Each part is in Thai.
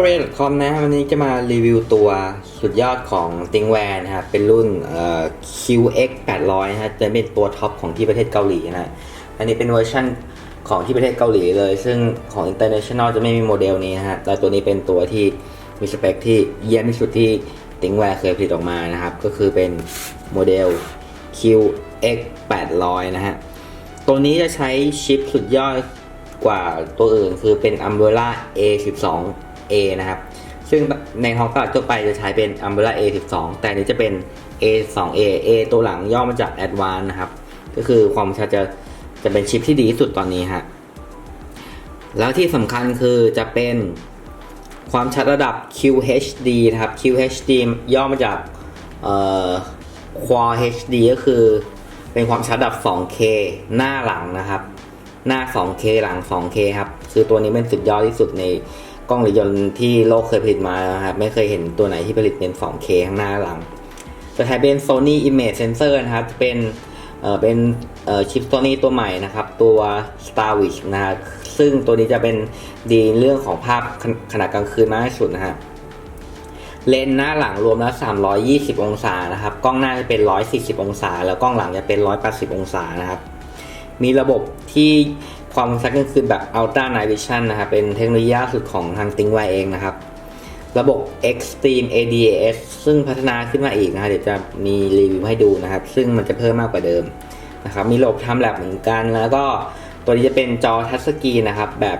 k o r e a c o m นะวันนี้จะมารีวิวตัวสุดยอดของ t h i n g w a r นะครับเป็นรุ่น QX 800นะฮะจะเป็นตัวท็อปของที่ประเทศเกาหลีนะอันนี้เป็นเวอร์ชันของที่ประเทศเกาหลีเลย ซึ่งของ International จะไม่มีโมเดลนี้นะฮะแต่ตัวนี้เป็นตัวที่มีสเปคที่เยี่ยมที่สุดที่ t h i n g w a r เคยผลิตออกมานะครับ ก็คือเป็นโมเดล QX 800นะฮะตัวนี้จะใช้ชิปสุดยอดกว่าตัวอื่นคือเป็น Umbrella A นะครับ ซึ่งในท้องตลาดทั่วไปจะใช้เป็น Umbrella A12 แต่นนี้จะเป็น A2A A ตัวหลังย่อมาจาก Advanced นะครับ ก็คือความชัดจะจะเป็นชิปที่ดีที่สุดตอนนี้ฮะ แล้วที่สำคัญคือจะเป็นความชัดระดับ QHD นะครับ QHD ย่อมาจากเอ่อ Quad HD ก็คือเป็นความชัดระดับ 2K หน้าหลังนะครับ หน้า 2K หลัง 2K ครับ คือตัวนี้เป็นสุดยอดที่สุดใน กล้องหรือยนต์ที่โลกเคยผลิตมานะครับไม่เคยเห็นตัวไหนที่ผลิตเป็น 2K ข้างหน้าหลังจะใช้เป็น Sony Image Sensor นะครับเป็นเอ่อเป็นเอ่อชิป Sony ตัวใหม่นะครับ ตัว Starwish นะครับซึ่งตัวนี้จะเป็นดีเรื่องของภาพขนขนาดกลางคืนมากที่สุดนะฮะเลนส์หน้าหลังรวมแล้ว 320 องศานะครับ กล้องหน้าจะเป็น 140 องศา แล้วกล้องหลังจะเป็น 180 องศานะครับ มีระบบที่ ความคมชัดกลางคืนแบบ Ultra Night Vision นะครับ เป็นเทคโนโลยีล่าสุดของทาง t h i n g w a r เองนะครับ ระบบ Extreme ADAS ซึ่งพัฒนาขึ้นมาอีกนะเดี๋ยวจะมีรีวิวให้ดูนะครับ ซึ่งมันจะเพิ่มมากกว่าเดิมนะครับ มีระบบทำแลบเหมือนกัน แล้วก็ตัวนี้จะเป็นจอทัชสกรีนนะครับ แบบ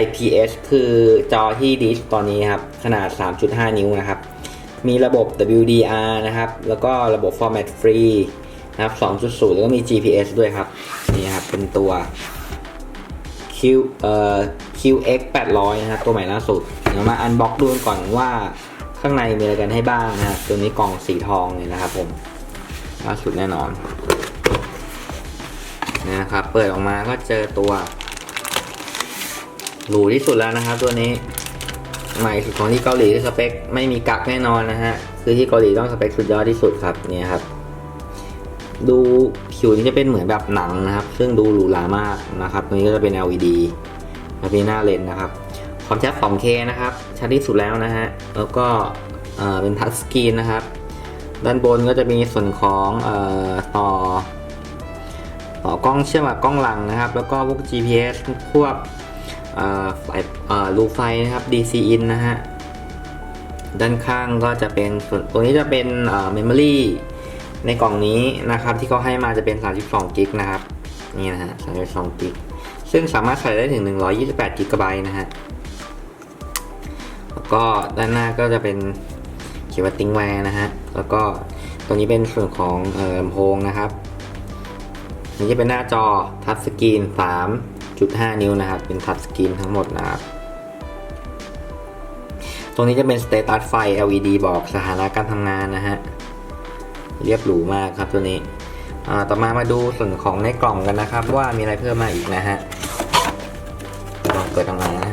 IPS คือจอที่ดีที่สุดตอนนี้ครับ ขนาด 3.5 นิ้วนะครับ มีระบบ WDR นะครับ แล้วก็ระบบ Format Free นะครับ 2.0 แล้วก็มี GPS ด้วยครับ นี่ครับ เป็นตัว Q เอ่อ QX 800นะครับตัวใหม่ล่าสุด เดี๋ยวมาอันบ็อกดูก่อนว่าข้างในมีอะไรกันให้บ้างนะครับตัวนี้กล่องสีทองเลยนะครับผมล่าสุดแน่นอนนะครับเปิดออกมาก็เจอตัวหรูที่สุดแล้วนะครับ ตัวนี้ใหม่สุดของที่เกาหลีสเปคไม่มีกักแน่นอนนะฮะคือที่เกาหลีต้องสเปคสุดยอดที่สุดครับเนี่ยครับ ดูผิวนี้จะเป็นเหมือนแบบหนังนะครับ ซึ่งดูหรูหรามากนะครับตัวนี้ก็จะเป็น LED แล้วมีหน้าเลนนะครับความชัด 2K นะครับ ชัดที่สุดแล้วนะฮะ แล้วก็เป็นทัชสกรีนนะครับ ด้านบนก็จะมีส่วนของออต่อต่อกล้องเชื่อมกับกล้องหลังนะครับ แล้วก็พวก GPS พวกไฟเอ่อรูไฟนะครับ DC in นะฮะ ด้านข้างก็จะเป็นส่วนตัวนี้จะเป็นเอ่อ memory ในกล่องนี้นะครับที่เขาให้มาจะเป็น 32กิกนะครับนี่นะฮะ32กิกซึ่งสามารถใส่ได้ถึง 128กิกะไบต์นะฮะแล้วก็ด้านหน้าก็จะเป็นเขียนว่าติงแวร์นะฮะแล้วก็ตัวนี้เป็นส่วนของเอ่อลำโพงนะครับนี่จะเป็นหน้าจอทัชสกรีน3.5 นิ้วนะครับ เป็นทัชสกรีนทั้งหมดนะครับตรงนี้จะเป็นสเตตัสไฟ LED บอกสถานะการทำงานนะฮะ เรียบหรูมากครับตัวนี้ต่อมามาดูส่วนของในกล่องกันนะครับ ว่ามีอะไรเพิ่มมาอีกนะฮะลองเปิดออกมานะ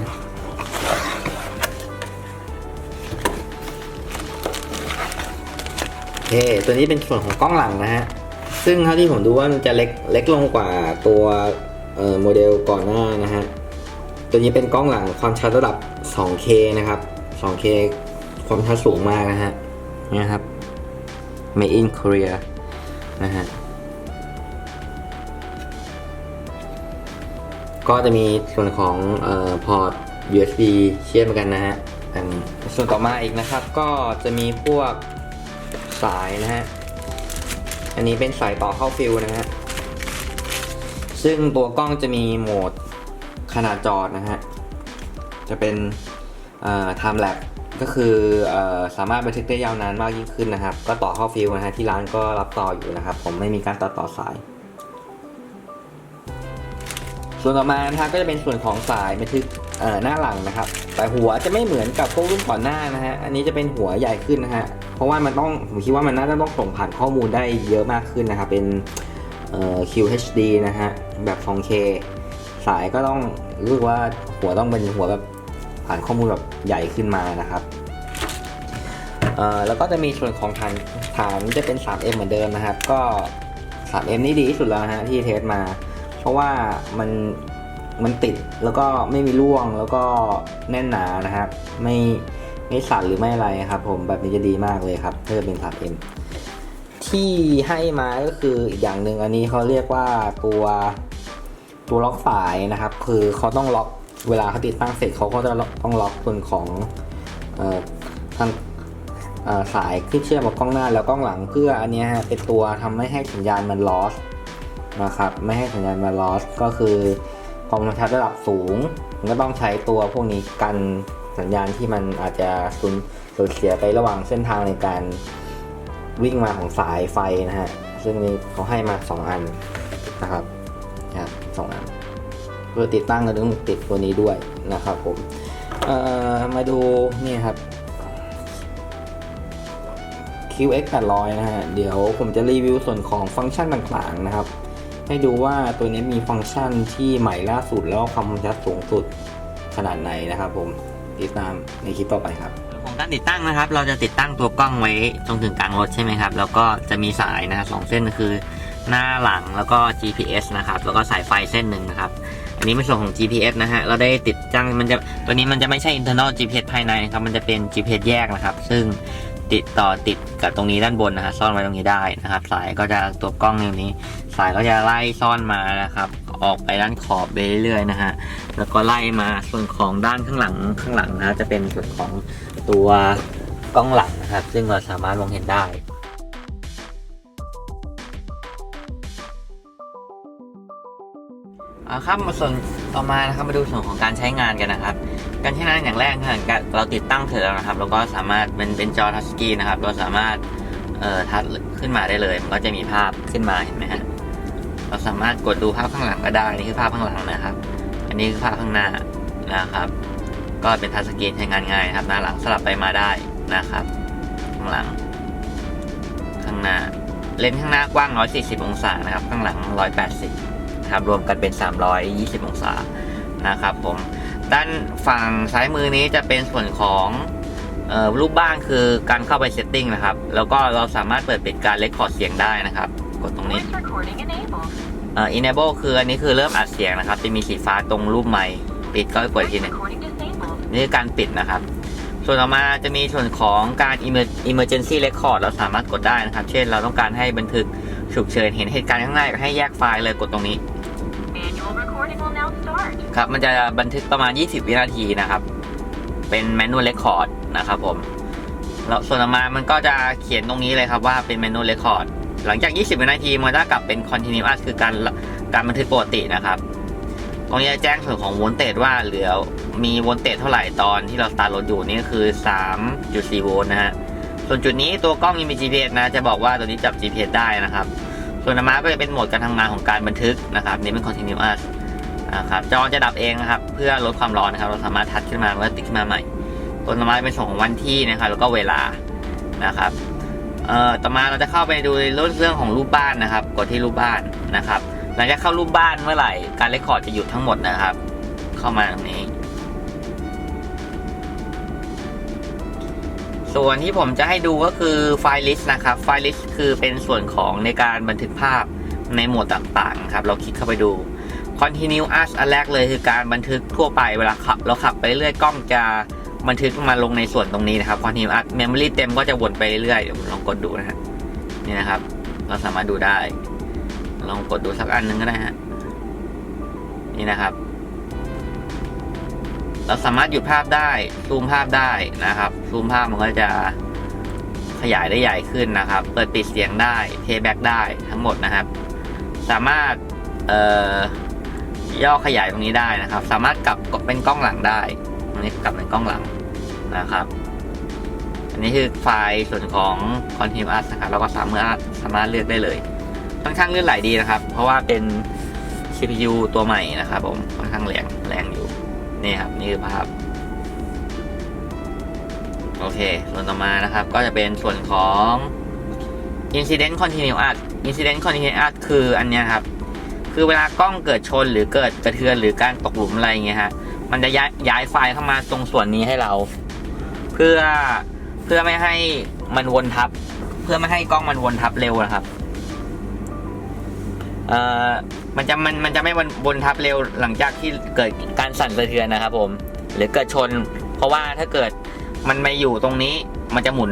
โอเคตัวนี้เป็นส่วนของกล้องหลังนะฮะ ซึ่งเท่าที่ผมดูว่ามันจะเล็กเล็กลงกว่าตัวโมเดลก่อนหน้านะฮะ ตัวนี้เป็นกล้องหลังความชัดระดับ 2K นะครับ 2K ความชัดสูงมากนะฮะนี่ยครับ Made in Korea นะฮะ ก็จะมีส่วนของเอ่อพอร์ต USB เชื่อมกันนะฮะ อันนี้ ส่วนต่อมาอีกนะครับ ก็จะมีพวกสายนะฮะ อันนี้เป็นสายต่อเข้าฟิลนะฮะ ซึ่งตัวกล้องจะมีโหมดขนาดจอนะฮะ จะเป็นเอ่อ time Lag ก็คืออสามารถบันทึกได้ยาวนานมากยิ่งขึ้นนะครับ ก็ต่อเข้าฟิลนะฮะที่ร้านก็รับต่ออยู่นะครับ ผมไม่มีการตัดต่อสาย ส่วนต่อมานะฮะก็จะเป็นส่วนของสายบันทึกหน้าหลังนะครับ แต่หัวจะไม่เหมือนกับพวกรุ่นก่อนหน้านะฮะอันนี้จะเป็นหัวใหญ่ขึ้นนะฮะเพราะว่ามันต้องผมคิดว่ามันน่าจะต้องส่งผ่านข้อมูลได้เยอะมากขึ้นนะครับเป็น QHD นะฮะแบบ 2K สายก็ต้องรู้สึกว่าหัวต้องเป็นหัวแบบ ผ่านข้อมูลแบบใหญ่ขึ้นมานะครับเอ่อแล้วก็จะมีส่วนของฐานฐานจะเป็น 3M เหมือนเดิมนะครับ ก็ 3M นี่ดีที่สุดแล้วฮะที่เทสมา เพราะว่ามันมันติดแล้วก็ไม่มีร่วงแล้วก็แน่นหนานะครับ ไม่ไม่สั่นหรือไม่อะไรครับ ผมแบบนี้จะดีมากเลยครับถ้าจะเป็น 3M ที่ให้มาก็คืออีกอย่างหนึ่งอันนี้เขาเรียกว่าตัวตัวล็อกสายนะครับ คือเขาต้องล็อก เวลาเขาติดตั้งเสร็จเขาก็จะต้องล็อกส่วนของออทางสายที่เชื่อมกับกล้องหน้าแล้วกล้องหลังเพื่ออันนี้ฮะเป็นตัวทำไม่ให้สัญญาณมันลอสนะครับไม่ให้สัญญาณมันลอสก็คือพอมันชัดระดับสูงมันก็ต้องใช้ตัวพวกนี้กันสัญญาณที่มันอาจจะสูญสูญเสียไประหว่างเส้นทางในการวิ่งมาของสายไฟนะฮะซึ่งนี่เขาให้มา 2 อันนะครับนะครับสองอัน เพื่อติดตั้งก็ต้องติดตัวนี้ด้วยนะครับผมมาดูนี่ครับ QX 800นะฮะ เดี๋ยวผมจะรีวิวส่วนของฟังก์ชันต่างๆนะครับ ให้ดูว่าตัวนี้มีฟังก์ชันที่ใหม่ล่าสุดแล้วความคมชัดสูงสุดขนาดไหนนะครับผมติดตามในคลิปต่อไปครับของการติดตั้งนะครับ เราจะติดตั้งตัวกล้องไว้ตรงถึงกลางรถใช่ไหมครับ แล้วก็จะมีสายนะสองเส้นคือหน้าหลังแล้วก็ GPS นะครับ แล้วก็สายไฟเส้นหนึ่งนะครับ อันนี้เป็นส่วนของ GPS นะฮะ เราได้ติดตั้งมันจะตัวนี้มันจะไม่ใช่ internal GPS ภายในนะครับ มันจะเป็น GPS แยกนะครับ ซึ่งติดต่อติดกับตรงนี้ด้านบนนะฮะ ซ่อนไว้ตรงนี้ได้นะครับ สายก็จะตัวกล้องตรงนี้ สายก็จะไล่ซ่อนมานะครับ ออกไปด้านขอบไปเรื่อยๆนะฮะ แล้วก็ไล่มาส่วนของด้านข้างหลังข้างหลังนะจะเป็นส่วนของตัวกล้องหลังนะครับ ซึ่งเราสามารถมองเห็นได้ อาครับมาส่วนต่อมานะครับมาดูส่วนของการใช้งานกันนะครับ การใช้งานอย่างแรกคือการเราติดตั้งเสร็จแล้วนะครับเราก็สามารถเป็นเป็นจอทัชสกรีนนะครับเราสามารถเอ่อทัชขึ้นมาได้เลย มันก็จะมีภาพขึ้นมาเห็นไหมฮะเราสามารถกดดูภาพข้างหลังก็ได้นี่คือภาพข้างหลังนะครับ อันนี้คือภาพข้างหน้านะครับ ก็เป็นทัชสกรีนใช้งานง่ายครับหน้าหลังสลับไปมาได้นะครับ ข้างหลัง ข้างหน้าเลนส์ข้างหน้ากว้าง 140 องศานะครับ ข้างหลัง 180 นะครับรวมกันเป็น 320 องศานะครับผมด้านฝั่งซ้ายมือนี้จะเป็นส่วนของเออรูปบ้านคือการเข้าไปเซตติ้งนะครับ แล้วก็เราสามารถเปิดปิดการเลคคอร์ดเสียงได้นะครับ กดตรงนี้ Voice recording enabled. เอ่อ enable คืออันนี้คือเริ่มอัดเสียงนะครับ จะมีสีฟ้าตรงรูปไมค์ปิดก็กดอีก Voice ทีหนึง recording disabled. นี่คือการปิดนะครับ ส่วนต่อมาจะมีส่วนของการ emer- emergency record เราสามารถกดได้นะครับ เช่นเราต้องการให้บันทึกฉุกเฉินเห็นเหตุการณ์ข้างหน้าอยากให้แยกไฟล์เลยกดตรงนี้ ครับ มันจะบันทึกประมาณ 20 วินาทีนะครับ เป็น manual record นะครับผมแล้วส่วนต่อมามันก็จะเขียนตรงนี้เลยครับว่าเป็น manual record หลังจาก 20 วินาทีมันจะกลับเป็น continuous คือการการบันทึกปกตินะครับ ตรงนี้จะแจ้งส่วนของโวลเตจว่าเหลือมีโวลเตจเท่าไหร่ตอนที่เราสตาร์ทรถอยู่นี่ก็คือ 3.4 โวลต์นะฮะ ส่วนจุดนี้ตัวกล้องมี GPS นะ จะบอกว่าตัวนี้จับ GPS ได้นะครับ ส่วนต่อมาก็จะเป็นโหมดการทำงานของการบันทึกนะครับ นี่เป็น continuous ครับจอจะดับเองนะครับ เพื่อลดความร้อนนะครับ เราสามารถทัชขึ้นมาแล้วติดขึ้นมาใหม่ ตัวต่อมาเป็นส่วนของวันที่นะครับ แล้วก็เวลานะครับเอ่อต่อมาเราจะเข้าไปดูในเรื่องของรูปบ้านนะครับ กดที่รูปบ้านนะครับ หลังจากเข้ารูปบ้านเมื่อไหร่ การเรคคอร์ดจะหยุดทั้งหมดนะครับ เข้ามาตรงนี้ ส่วนที่ผมจะให้ดูก็คือไฟล์ลิสต์นะครับ ไฟล์ลิสต์คือเป็นส่วนของในการบันทึกภาพในโหมดต่างๆครับ เราคลิกเข้าไปดู continuous อันแรกเลยคือการบันทึกทั่วไปเวลาขับเราขับไปเรื่อยกล้องจะบันทึกมาลงในส่วนตรงนี้นะครับ continuous memory เต็มก็จะวนไปเรื่อยเดี๋ยวลองกดดูนะฮะนี่นะครับ เราสามารถดูได้ ลองกดดูสักอันหนึ่งก็ได้ฮะนี่นะครับ เราสามารถหยุดภาพได้ซูมภาพได้นะครับซูมภาพมันก็จะขยายได้ใหญ่ขึ้นนะครับ เปิดปิดเสียงได้ เพย์แบ็กได้ทั้งหมดนะครับ สามารถ เอ่อ ย่อขยายตรงนี้ได้นะครับ สามารถกลับเป็นกล้องหลังได้ตรงนี้กลับเป็นกล้องหลังนะครับ อันนี้คือไฟล์ส่วนของ continuous นะครับเราก็สามารถสามารถเลือกได้เลย ค่อนข้างเลื่อนไหลดีนะครับ เพราะว่าเป็น CPU ตัวใหม่นะครับผมค่อนข้างแรงแรงอยู่นี่ครับนี่คือภาพโอเค ส่วนต่อมานะครับ ก็จะเป็นส่วนของ incident continuous incident continuous คืออันเนี้ยครับ คือเวลากล้องเกิดชนหรือเกิดกระเทือนหรือการตกหลุมอะไรเงี้ยฮะมันจะย้ายย้ายไฟล์เข้ามาตรงส่วนนี้ให้เรา เพื่อเพื่อไม่ให้มันวนทับ เพื่อไม่ให้กล้องมันวนทับเร็วนะครับเอ่อมันจะมันมันจะไม่วนวนทับเร็วหลังจากที่เกิดการสั่นสะเทือนนะครับ ผม หรือเกิดชน เพราะว่าถ้าเกิดมันไมาอยู่ตรงนี้ มันจะหมุน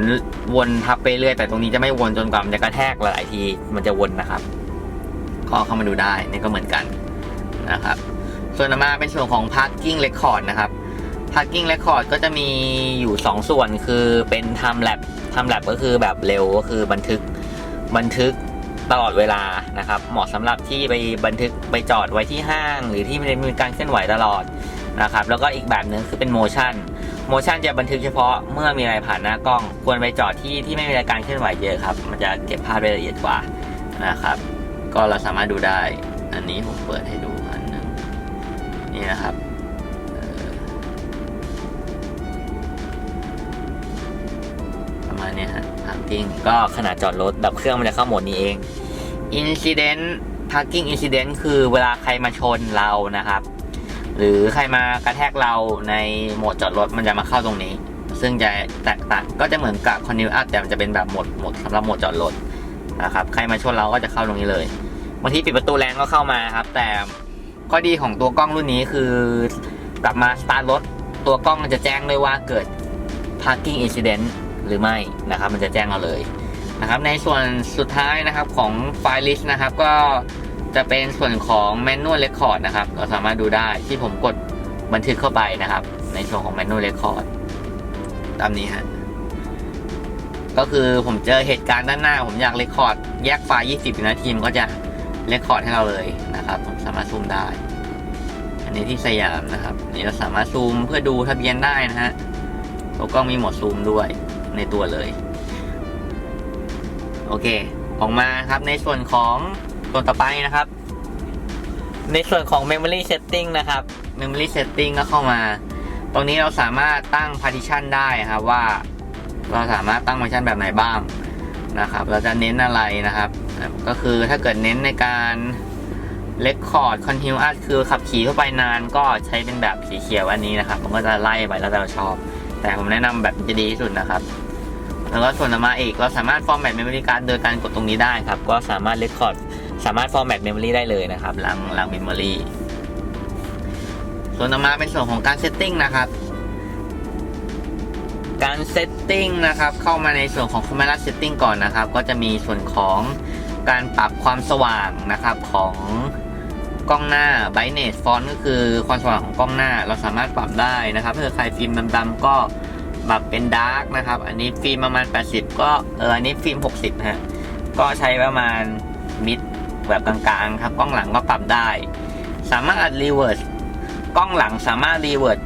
วนทับไปเรื่อยแต่ตรงนี้จะไม่วนจนกว่ามันจะกระแทกหลายที มันจะวนนะครับ ก็เข้ามาดูได้นี่ก็เหมือนกันนะครับ ส่วนมาเป็นส่วนของ parking record นะครับ parking record ก็จะมีอยู่ 2 ส่วนคือเป็น time lap time lap ก็คือแบบเร็วก็คือบันทึกบันทึกตลอดเวลานะครับ เหมาะสำหรับที่ไปบันทึกไปจอดไว้ที่ห้าง หรือที่มีการเคลื่อนไหวตลอดนะครับ แล้วก็อีกแบบหนึ่งคือเป็น motion motion จะบันทึกเฉพาะเมื่อมีอะไรผ่านหน้ากล้อง ควรไปจอดที่ที่ไม่มีการเคลื่อนไหวเยอะครับ มันจะเก็บภาพได้ละเอียดกว่านะครับ ก็เราสามารถดูได้ อันนี้ผมเปิดให้ดูอันหนึงนี่นะครับประมาณเนี้ยฮะ parking ก็ขนาดจอดรถ ดับเครื่องมันจะเข้าโหมดนี้เอง incident parking incident คือเวลาใครมาชนเรานะครับ หรือใครมากระแทกเราในโหมดจอดรถมันจะมาเข้าตรงนี้ ซึ่งจะแตกต่างก็จะเหมือนกับ continuous แต่มันจะเป็นแบบโหมดหมดสำหรับโหมดจอดรถนะครับ ใครมาชนเราก็จะเข้าตรงนี้เลยางทีปิดประตูแรงก็เข้ามาครับ แต่ข้อดีของตัวกล้องรุ่นนี้คือกลับมาสตาร์ทรถตัวกล้องมันจะแจ้งด้วยว่าเกิด parking incident หรือไม่นะครับ มันจะแจ้งเราเลยนะครับ ในส่วนสุดท้ายนะครับของไฟล์ list นะครับ ก็จะเป็นส่วนของ manual record นะครับ เราสามารถดูได้ที่ผมกดบันทึกเข้าไปนะครับ ในส่วนของ manual record ตามนี้ฮะก็คือผมเจอเหตุการณ์ด้านหน้า ผมอยากเรคคอร์ดแยกไฟล์ 20วินาทีมันก็จะ เรคคอร์ดให้เราเลยนะครับสามารถซูมได้ อันนี้ที่สยามนะครับนี่เราสามารถซูมเพื่อดูทะเบียนได้นะฮะตัวกล้องมีโหมดซูมด้วยในตัวเลย โอเค ออกมาครับในส่วนของตัวต่อไปนะครับ ในส่วนของ Memory Setting นะครับ Memory Setting ก็เข้ามา ตรงนี้เราสามารถตั้ง partition ได้ครับว่า เราสามารถตั้งฟังก์ชันแบบไหนบ้าง นะครับ เราจะเน้นอะไรนะครับ ก็คือถ้าเกิดเน้นในการ Record Continuous คือขับขี่เข้าไปนานก็ใช้เป็นแบบสีเขียวอันนี้นะครับผมก็จะไล่ไปแล้วแต่เราชอบ แต่ผมแนะนำแบบจะดีที่สุดนะครับ แล้วก็ส่วนต่อมาอีกเราสามารถ format memory card โดยการกดตรงนี้ได้ครับ ก็สามารถ record สามารถ format memory ได้เลยนะครับหลังหลัง memory ส่วนต่อมาเป็นส่วนของการ setting นะครับ การ setting นะครับเข้ามาในส่วนของ camera setting ก่อนนะครับ ก็จะมีส่วนของการปรับความสว่างนะครับของกล้องหน้า brightness font ก็คือความสว่างของกล้องหน้า เราสามารถปรับได้นะครับถ้าเกิดใครฟิล์มดำๆก็ปรับเป็นดาร์กนะครับ อันนี้ฟิล์มประมาณ 80 ก็เอออันนี้ฟิล์ม 60ฮะก็ใช้ประมาณมิดแบบกลางๆครับกล้องหลังก็ปรับได้ สามารถรีเวิร์สกล้องหลังสามารถรีเวิร์ส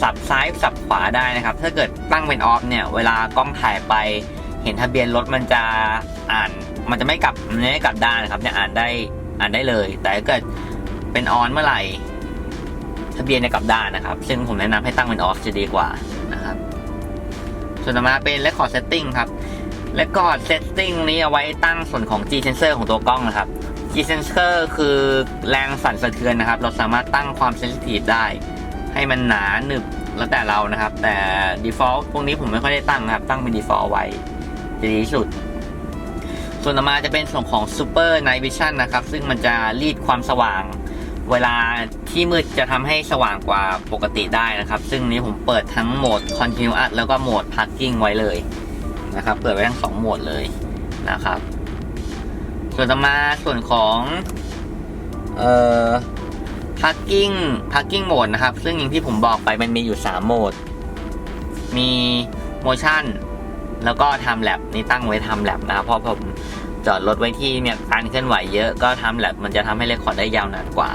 สับซ้ายสับขวาได้นะครับ ถ้าเกิดตั้งเป็นออฟเนี่ยเวลากล้องถ่ายไป เห็นทะเบียนรถมันจะอ่าน มันจะไม่กลับมันไม่กลับด้านนะครับเนี่ยอ่านได้อ่านได้เลย แต่ถ้าเกิดเป็นออนเมื่อไหร่ทะเบียนจะกลับด้านนะครับ ซึ่งผมแนะนำให้ตั้งเป็นออฟจะดีกว่านะครับส่วนต่อมาเป็น Record Setting ครับ Record Setting นี้เอาไว้ตั้งส่วนของ G Sensor ของตัวกล้องนะครับ G Sensor คือแรงสั่นสะเทือนนะครับ เราสามารถตั้งความ Sensitive ได้ ให้มันหนาหนึบแล้วแต่เรานะครับ แต่ Default พวกนี้ผมไม่ค่อยได้ตั้งนะครับ ตั้งเป็น Default ไว้จะดีที่สุด ส่วนต่อมาจะเป็นส่วนของ Super Night Vision นะครับ ซึ่งมันจะรีดความสว่าง เวลาที่มืดจะทำให้สว่างกว่าปกติได้นะครับ ซึ่งนี้ผมเปิดทั้งโหมด Continuous แล้วก็โหมด Parking ไว้เลยนะครับ เปิดไว้ทั้งสองโหมดเลยนะครับ ส่วนต่อมาส่วนของเอ่อ Parking Parking Mode นะครับ ซึ่งอย่างที่ผมบอกไปมันมีอยู่ 3 โหมด มี Motion แล้วก็ Time Lapse นี่ตั้งไว้ Time Lapse นะเพราะผมจอดรถไว้ที่เนี่ยการเคลื่อนไหวเยอะก็ Time Lapse มันจะทำให้เรคคอร์ดได้ยาวนานกว่า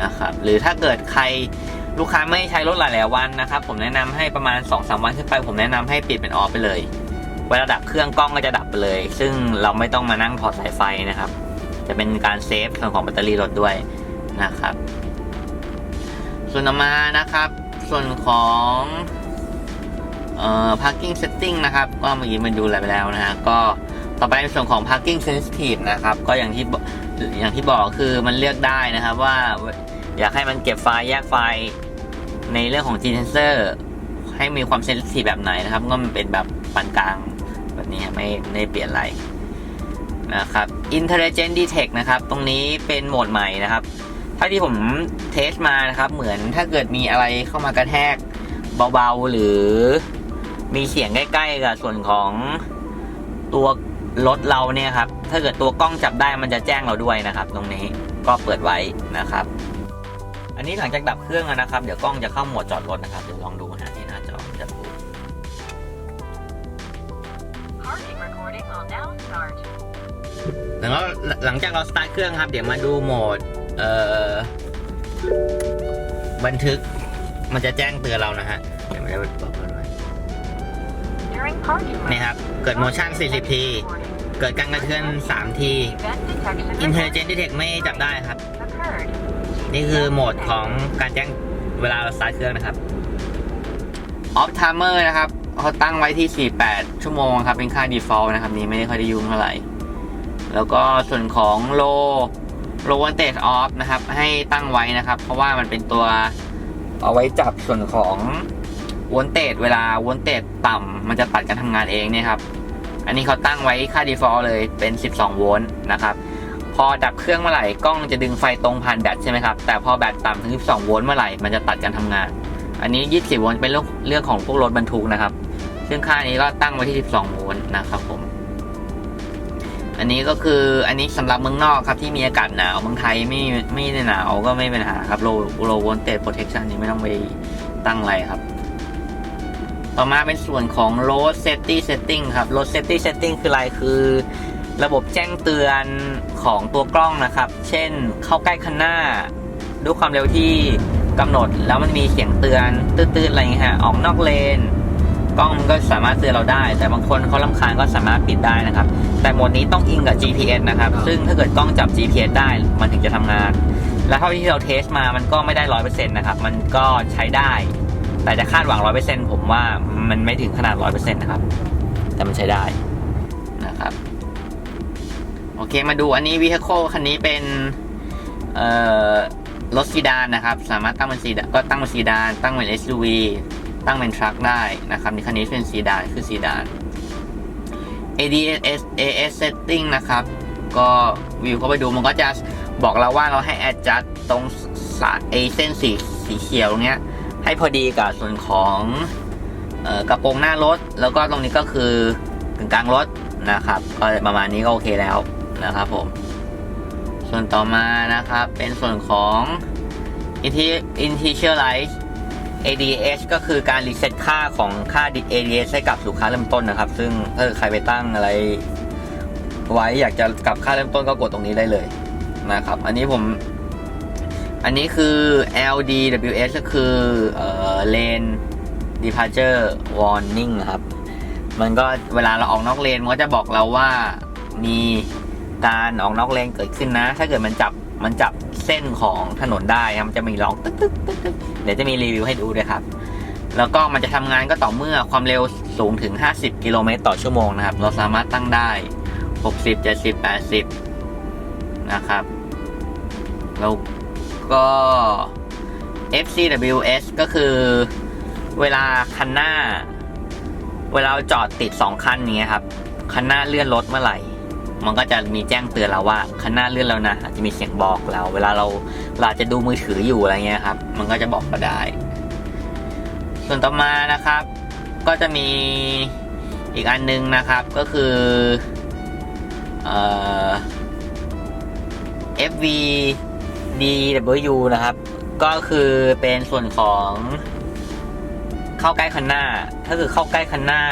นะครับหรือถ้าเกิดใคร ลูกค้าไม่ใช้รถหลายๆวันนะครับผมแนะนำให้ประมาณ2-3วันขึ้นไป ผมแนะนำให้ปิดเป็นออฟไปเลยเวลาดับเครื่องกล้องก็จะดับไปเลย ซึ่งเราไม่ต้องมานั่งถอดสายไฟนะครับ จะเป็นการเซฟส่วนของแบตเตอรี่รถด้วยนะครับ ส่วนต่อมานะครับ ส่วนของเอ่อ parking setting นะครับ ก็เมื่อกี้มันดูอะไรไปแล้วนะฮะก็ต่อไปในส่วนของ parking sensitive นะครับ ก็อย่างที่อกอย่างที่บอกคือมันเลือกได้นะครับว่าอยากให้มันเก็บไฟล์แยกไฟล์ ในเรื่องของ G sensor ให้มีความเซนซิทีฟแบบไหนนะครับ ก็มันเป็นแบบปานกลางแบบนี้ไม่ไม่เปลี่ยนอะไรนะครับ Intelligent Detect นะครับ ตรงนี้เป็นโหมดใหม่นะครับ ถ้าที่ผมเทสมานะครับ เหมือนถ้าเกิดมีอะไรเข้ามากระแทกเบาๆ หรือมีเสียงใกล้ๆกับส่วนของตัวรถเราเนี่ยครับ ถ้าเกิดตัวกล้องจับได้มันจะแจ้งเราด้วยนะครับ ตรงนี้ก็เปิดไว้นะครับ อันนี้หลังจากดับเครื่องแล้วนะครับ เดี๋ยวกล้องจะเข้าโหมดจอดรถนะครับ เดี๋ยวลองดูนะที่หน้าจอจะพูด Parking recording will now start. แล้วก็หลังจากเราสตาร์ทเครื่องครับ เดี๋ยวมาดูโหมดเอ่อบันทึก มันจะแจ้งเตือนเรานะฮะ เดี๋ยวไม่ได้เปิดเปิดไว้ During parking นี่ mode, ครับ เกิดโมชั่น40 ที เกิดการกระเทือน 3 ที event detection Intelligent Detect ไม่จับได้ครับ occurred. นี่คือโหมดของการแจ้งเวลาเราสตาร์ทเครื่องนะครับ Off Timer นะครับเขาตั้งไว้ที่ 48 ชั่วโมงครับ เป็นค่า default นะครับ นี่ไม่ได้ค่อยได้ยุ่งเท่าไหร่ แล้วก็ส่วนของ low low voltage off นะครับ ให้ตั้งไว้นะครับ เพราะว่ามันเป็นตัวเอาไว้จับส่วนของ voltage เวลา voltage ต่ำมันจะตัดการทำงานเองเนี่ยครับ อันนี้เขาตั้งไว้ค่า default เลยเป็น 12 โวลต์นะครับ พอดับเครื่องเมื่อไหร่กล้องจะดึงไฟตรงผ่านแบตใช่ไหมครับ แต่พอแบตต่ำถึง 12 โวลต์เมื่อไหร่มันจะตัดการทำงาน อันนี้24โวลต์เป็นเรื่องเรื่องของพวกรถบรรทุกนะครับ ซึ่งค่านี้ก็ตั้งไว้ที่ 12 โวลต์นะครับผม อันนี้ก็คืออันนี้สำหรับเมืองนอกครับที่มีอากาศหนาวเมืองไทยไม่ไม่ได้หนาวก็ไม่เป็นหาครับ low low voltage protection นี้ไม่ต้องไปตั้งอะไรครับต่อมาเป็นส่วนของ road safety setting ครับ road safety setting คืออะไรคือ ระบบแจ้งเตือนของตัวกล้องนะครับ เช่นเข้าใกล้คันหน้าด้วยความเร็วที่กำหนดแล้วมันมีเสียงเตือนตื้นๆอะไรอย่างเงี้ยฮะออกนอกเลน กล้องมันก็สามารถเตือนเราได้ แต่บางคนเขาลำคาญก็สามารถปิดได้นะครับ แต่โหมดนี้ต้องอิงกับ GPS นะครับ ซึ่งถ้าเกิดกล้องจับ GPS ได้มันถึงจะทำงาน แล้วเท่าที่เราเทสมามันก็ไม่ได้ร้อยเปอร์เซ็นต์นะครับ มันก็ใช้ได้ แต่จะคาดหวังร้อยเปอร์เซ็นต์ผมว่ามันไม่ถึงขนาดร้อยเปอร์เซ็นต์นะครับ แต่มันใช้ได้นะครับ โอเคมาดูอันนี้ vehicle คันนี้เป็นเอ่อรถซีดานนะครับ สามารถตั้งเป็นซีดานก็ตั้งเป็นซีดาน ตั้งเป็น SUV ตั้งเป็นทรัคได้นะครับนี่คันนี้เป็นซีดานคือซีดาน ADS AS setting นะครับ ก็วิวเข้าไปดูมันก็จะบอกเราว่าเราให้ adjust ตรงสายไอเส้นสีสีเขียวเนี้ย ให้พอดีกับส่วนของออกระโปรงหน้ารถ แล้วก็ตรงนี้ก็คือกึ่งกลางรถนะครับ ก็ประมาณนี้ก็โอเคแล้ว นะครับผม ส่วนต่อมานะครับ เป็นส่วนของ initialize ADS ก็คือการรีเซ็ตค่าของค่า ADS ให้กลับสู่ค่าเริ่มต้นนะครับ ซึ่งถ้าใครไปตั้งอะไร ไว้อยากจะกลับค่าเริ่มต้นก็กดตรงนี้ได้เลยนะครับ อันนี้ผม อันนี้คือ LDWS ก็คือเอ่อ Lane Departure Warning นะครับ มันก็เวลาเราออกนอกเลนมันก็จะบอกเราว่ามี การออกนอกเลนเกิดขึ้นนะ ถ้าเกิดมันจับมันจับเส้นของถนนได้มันจะมีร้องตึ๊กตึ๊กตึ๊กตึ๊กเดี๋ยวจะมีรีวิวให้ดูด้วยครับ แล้วก็มันจะทำงานก็ต่อเมื่อความเร็วสูงถึง 50 กิโลเมตรต่อชั่วโมงนะครับ เราสามารถตั้งได้ 60 70 80 นะครับ แล้วก็ FCWS ก็คือเวลาคันหน้า เวลาจอดติดสองคันอย่างเงี้ครับ คันหน้าเลื่อนรถเมื่อไหร่ มันก็จะมีแจ้งเตือนเราว่าคันหน้าเลื่อนแล้วนะอาจจะมีเสียงบอกเรา เวลาเราเราจะดูมือถืออยู่อะไรเงี้ยครับ มันก็จะบอกเราได้ ส่วนต่อมานะครับ ก็จะมีอีกอันนึงนะครับก็คือเอ่อ FVDW นะครับ ก็คือเป็นส่วนของเข้าใกล้คันหน้า ถ้าคือเข้าใกล้คันหน้า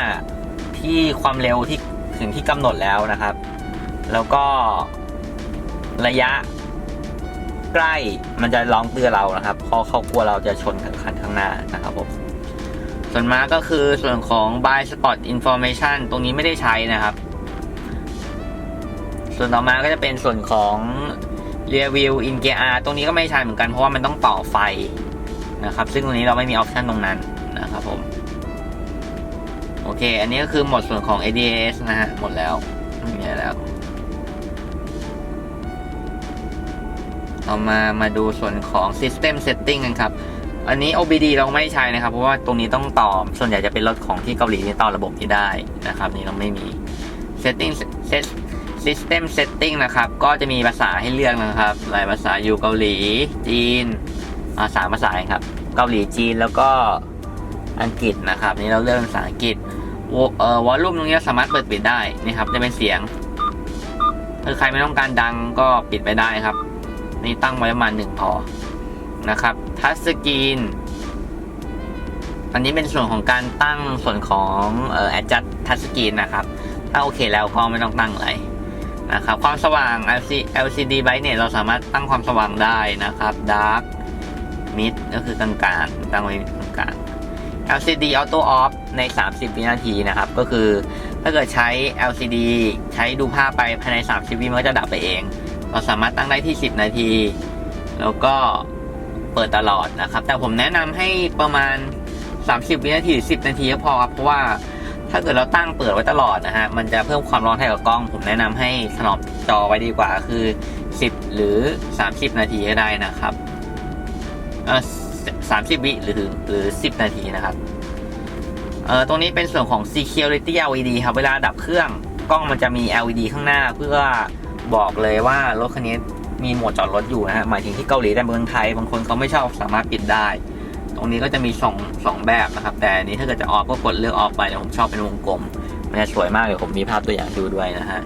ที่ความเร็วที่ถึงที่กำหนดแล้วนะครับ แล้วก็ระยะใกล้มันจะร้องเตือนเรานะครับเพราะเขากลัวเราจะชนกับคันข้างหน้านะครับผมส่วนมากก็คือส่วนของ buy spot information ตรงนี้ไม่ได้ใช้นะครับ ส่วนต่อมาก็จะเป็นส่วนของ rear view in gear R ตรงนี้ก็ไม่ใช่เหมือนกันเพราะว่ามันต้องต่อไฟนะครับ ซึ่งตรงนี้เราไม่มีออปชันตรงนั้นนะครับผม โอเค อันนี้ก็คือหมดส่วนของ ADS นะฮะ หมดแล้วไม่มีแล้ว ต่อมามาดูส่วนของ System Setting กันครับ อันนี้ OBD เราไม่ใช้นะครับ เพราะว่าตรงนี้ต้องต่อส่วนใหญ่จะเป็นรถของที่เกาหลีที่ต่อระบบนี้ได้นะครับ นี่เราไม่มี Setting Set System Setting นะครับ ก็จะมีภาษาให้เลือกนะครับ หลายภาษาอยู่เกาหลี จีนอาสามภาษาครับ เกาหลีจีนแล้วก็อังกฤษนะครับ นี่เราเลือกภาษาอังกฤษวออวอลลุ่มตรงนี้สามารถเปิดปิดได้นี่ครับจะเป็นเสียงถ้าใครไม่ต้องการดังก็ปิดไปได้ครับ นี่ตั้งไว้ประมาณหนึ่งพอนะครับทัชสกรีนอันนี้เป็นส่วนของการตั้งส่วนของเอ่อ adjust touch screen นะครับ ถ้าโอเคแล้วก็ไม่ต้องตั้งอะไรนะครับ ความสว่าง LC LCD brightness เราสามารถตั้งความสว่างได้นะครับ dark mid ก็คือกลางๆตั้งไว้กลางๆ LCD auto off ใน 30 วินาทีนะครับ ก็คือถ้าเกิดใช้ LCD ใช้ดูภาพไปภายใน 30 วิมันก็จะดับไปเอง เราสามารถตั้งได้ที่ 10 นาที แล้วก็เปิดตลอดนะครับ แต่ผมแนะนำให้ประมาณ 30 วินาทีหรือ10 นาทีก็พอครับ เพราะว่าถ้าเกิดเราตั้งเปิดไว้ตลอดนะฮะ มันจะเพิ่มความร้อนให้กับกล้อง ผมแนะนำให้ถนอมจอไว้ดีกว่า คือ 10 หรือ 30 นาทีก็ได้นะครับเออ30วิหรือหรือ 10 นาทีนะครับเออตรงนี้เป็นส่วนของ security LED ครับ เวลาดับเครื่องกล้องมันจะมี LED ข้างหน้าเพื่อ บอกเลยว่ารถคันนี้มีโหมดจอดรถอยู่นะฮะหมายถึงที่เกาหลีแต่เมืองไทยบางคนเขาไม่ชอบสามารถปิดได้ ตรงนี้ก็จะมีสองสองแบบนะครับ แต่นี้ถ้าเกิดจะออฟก็กดเลือกออฟไปแต่ผมชอบเป็นวงกลมมันจะสวยมากเลยผมมีภาพตัวอย่างดูด้วยนะฮะ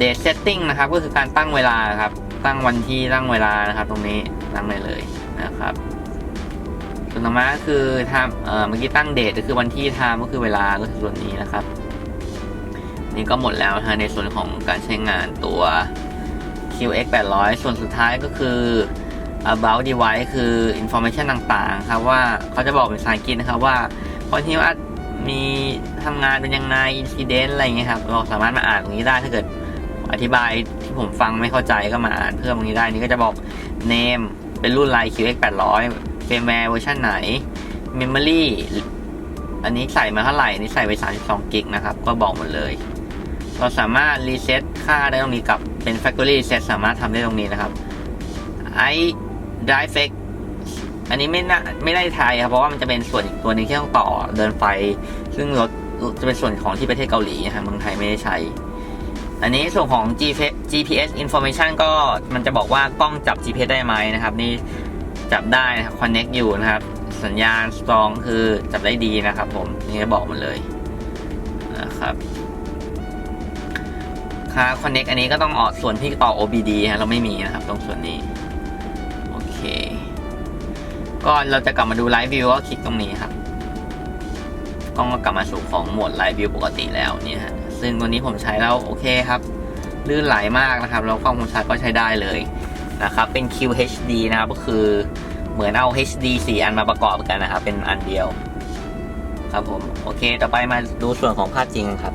date setting นะครับก็คือการตั้งเวลาครับ ตั้งวันที่ตั้งเวลานะครับ ตรงนี้ตั้งได้เลยนะครับ ส่วนต่อมาก็คือทม์เอ่อเมื่อกี้ตั้งเดทก็คือวันที่ทม์ก็คือเวลาก็คือส่วนนี้นะครับ นี่ก็หมดแล้วนะฮะในส่วนของการใช้งานตัว QX 800 ส่วนสุดท้ายก็คือ about device คือ information ต่างๆ ครับว่าเขาจะบอกเป็นภาษาอังกฤษนะครับว่าบางทีว่ามีทำงานเป็นยังไง incident อะไรอย่างเงี้ยครับเราสามารถมาอ่านตรงนี้ได้ถ้าเกิดอธิบายที่ผมฟังไม่เข้าใจก็มาอ่านเพิ่มตรงนี้ได้นี่ก็จะบอก name เป็นรุ่นไลน์ QX 800 firmware เวอร์ชันไหน memory อันนี้ใส่มาเท่าไหร่อันนี้ใส่ไป 32กิกนะครับ ก็บอกหมดเลย เราสามารถรีเซ็ตค่าได้ตรงนี้กับเป็น factory reset สามารถทำได้ตรงนี้นะครับ i drive fix อันนี้ไม่น่าไม่ได้ไทยครับ เพราะว่ามันจะเป็นส่วนอีกตัวหนึงที่ต้องต่อเดินไฟ ซึ่งรถจะเป็นส่วนของที่ประเทศเกาหลีนะครับเมืองไทยไม่ได้ใช้ อันนี้ส่วนของ GPS GPS information ก็มันจะบอกว่ากล้องจับ GPS ได้ไหมนะครับ นี่ จับได้นะครับ connect อยู่นะครับ สัญญาณ strong คือจับได้ดีนะครับ ผมนี่จะบอกหมดเลยนะครับค่า connect อันนี้ก็ต้องออกส่วนที่ต่อ OBD ฮะเราไม่มีนะครับ ตรงส่วนนี้ โอเค ก็เราจะกลับมาดูไลฟ์วิวก็คลิกตรงนี้ครับกล้องก็กลับมาสู่ของโหมดไลฟ์วิวปกติแล้วเนี่ยฮะซึ่งตัวนี้ผมใช้แล้วโอเคครับลื่นไหลมากนะครับ แล้วความคมชัดก็ใช้ได้เลย นะครับ เป็น QHD นะครับ ก็คือเหมือนเอา HD 4 อันมาประกอบกันนะครับ เป็นอันเดียว ครับผม โอเค ต่อไปมาดูส่วนของภาพจริงครับ